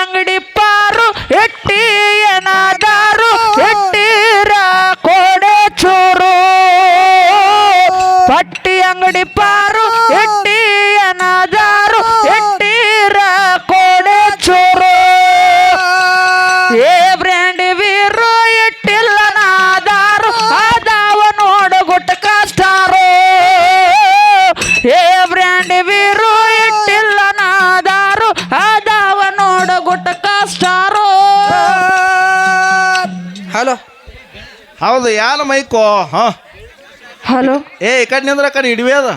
ಅಂಗಡಿ ಪಾರು ಎಟ್ಟಿ ಏನಾದಾರು ಎಟ್ಟಿರ ಕೋಡೆ ಚೂರು. ಪಟ್ಟಿ ಅಂಗಡಿ ಹೌದು ಯಾರು ಮೈಕೋ? ಹಾ? ಹಲೋ? ಏ ಈ ಕಡೆ ನಿಂದ್ರ ಕಡೆ ಇಡ್ವಿ ಅದ.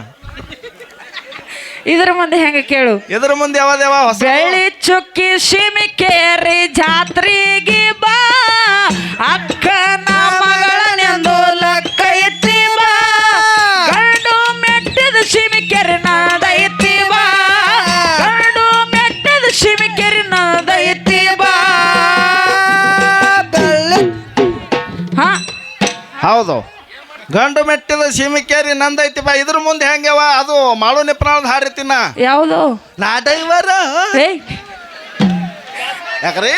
ಇದ್ರ ಮುಂದೆ ಹೆಂಗ ಕೇಳು? ಇದ್ರ ಮುಂದೆ ಯಾವ್ದು ಯಾವ ಹೊಸ? ಬೆಳ್ಳಿ ಚುಕ್ಕಿ ಶಿಮಿಕೇರಿ ಜಾತ್ರೆಗೆ ಬಾ. ಅಕ್ಕನ ಹೌದು. ಗಂಡು ಮೆಟ್ಟಿದ ಸೀಮಿಕೇರಿ ನಂದೈತಿ ಬಾ ಇದ್ರ ಮುಂದೆ ಹೆಂಗ್ಯಾವ? ಅದು ಮಾಳು ನಿಪ್ರಾಣದ ಹಾರಿತಿನ ಯಾವುದು? ನಾ ಡೈವರ ಏಯ್. ಯಾಕ್ರಿ?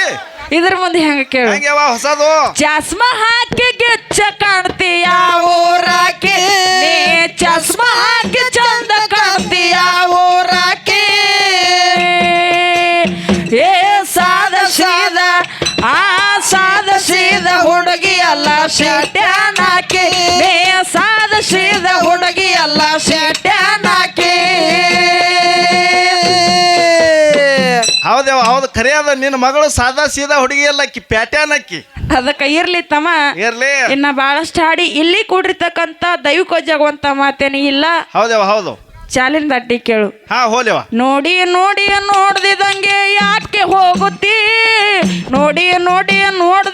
ಇದ್ರ ಮುಂದೆ ಹೆಂಗ ಕೇಳು? ಹೆಂಗವ ಹೊಸದು? ಚಸ್ಮ ಹಾಕಿ ಗೆಚ್ಚ ಕಾಣ್ತೀಯ ಊರಾಕಿ? ಚಸ್ಮಾ ಅಲ್ಲ ಶೆಟ್ಯಾನಾಕಿ ನೇ ಸಾದ ಸೀದ ಹುಡುಗಿ ಅಲ್ಲ ಶೆಟ್ಯಾನಾಕಿ. ಹೌದೇವ ಹೌದು ಖರೆ ಅದ ನಿನ್ನ ಮಗಳು ಸಾದಾ ಸೀದಾ ಹುಡುಗಿ ಅಲ್ಲ ಅಕ್ಕಿ ಪ್ಯಾಟ್ಯಾನಕ್ಕಿ ಅದಕ್ಕೆ ಇರ್ಲಿ ತಮ್ಮ. ಇರ್ಲಿ. ಇನ್ನ ಬಹಳಷ್ಟು ಹಾಡಿ ಇಲ್ಲಿ ಕೂಡಿರ್ತಕ್ಕಂಥ ದೈವಿಕ ಜಗುವಂತ ಮಾತೇನಿ ಇಲ್ಲ. ಹೌದೇವ ಹೌದು. ಚಾಲಿನ ದಟ್ಟಿ ಕೇಳು. ಹಾ ಹೋಲೇವ. ನೋಡಿ ನೋಡಿ ನೋಡ್ದಿದಂಗೆ ಯಾಕೆ ಹೋಗುತ್ತಿ? ನೋಡಿ ನೋಡಿ ನೋಡ್ದಿದಂಗೆ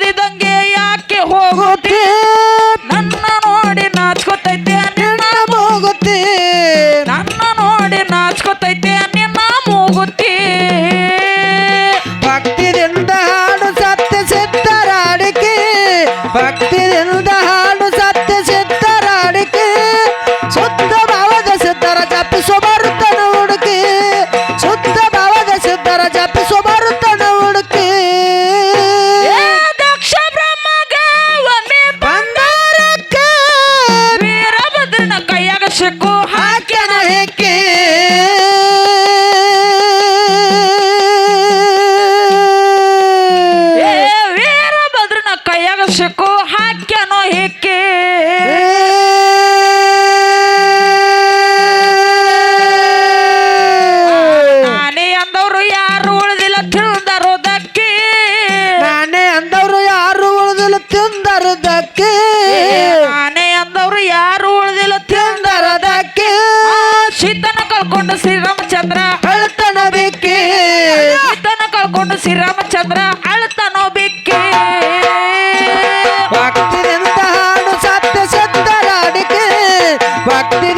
ಹಾಡು ಸತ್ಯ ಸಿದ್ಧರಾಡಿಕೆ ಶುದ್ಧ ಭಾವದ ಸಿದ್ಧರ ಜಪಿಸೋ ಬರುತ್ತನ ಹುಡುಕಿ. ಶುದ್ಧ ಭಾವದ ಸಿದ್ಧರ ಜಪಿಸೋ ಬರುತ್ತನ ಹುಡುಕಿ. ದಕ್ಷ ಬ್ರಹ್ಮಗೆ ಒಮ್ಮೆ ಬಂದಾರಕ್ಕೆ ವೀರಭದ್ರನ ಕೈಯಾಗ ಸಿಕ್ಕು ಹಾಕ್ಯನ. ಹೆಕ್ಕಿ. ವೀರಭದ್ರನ ಕೈಯಾಗ ಸಿಕ್ಕು ಹಿಕ್ಕಿ ನಾನೇ ಅಂದವ್ರು ಯಾರು ಉಳಿದಿಲ್ಲ ದಕ್ಕಿ ನಾನೇ ಅಂದವ್ರು ಯಾರು ಉಳಿದಿಲ್ಲ ತಿಂದರದಕ್ಕೆ ನಾನೇ ಅಂದವ್ರು ಯಾರು ಉಳಿದಿಲ್ಲ ತಿಂದರದಕ್ಕೆ ಸೀತನ ಕಳ್ಕೊಂಡು ಶ್ರೀರಾಮಚಂದ್ರ ಅಳ್ತನ ಬೇಕೆ? ಸೀತನ ಕಳ್ಕೊಂಡು ಶ್ರೀರಾಮಚಂದ್ರ ಅಳ್ತಾನ Back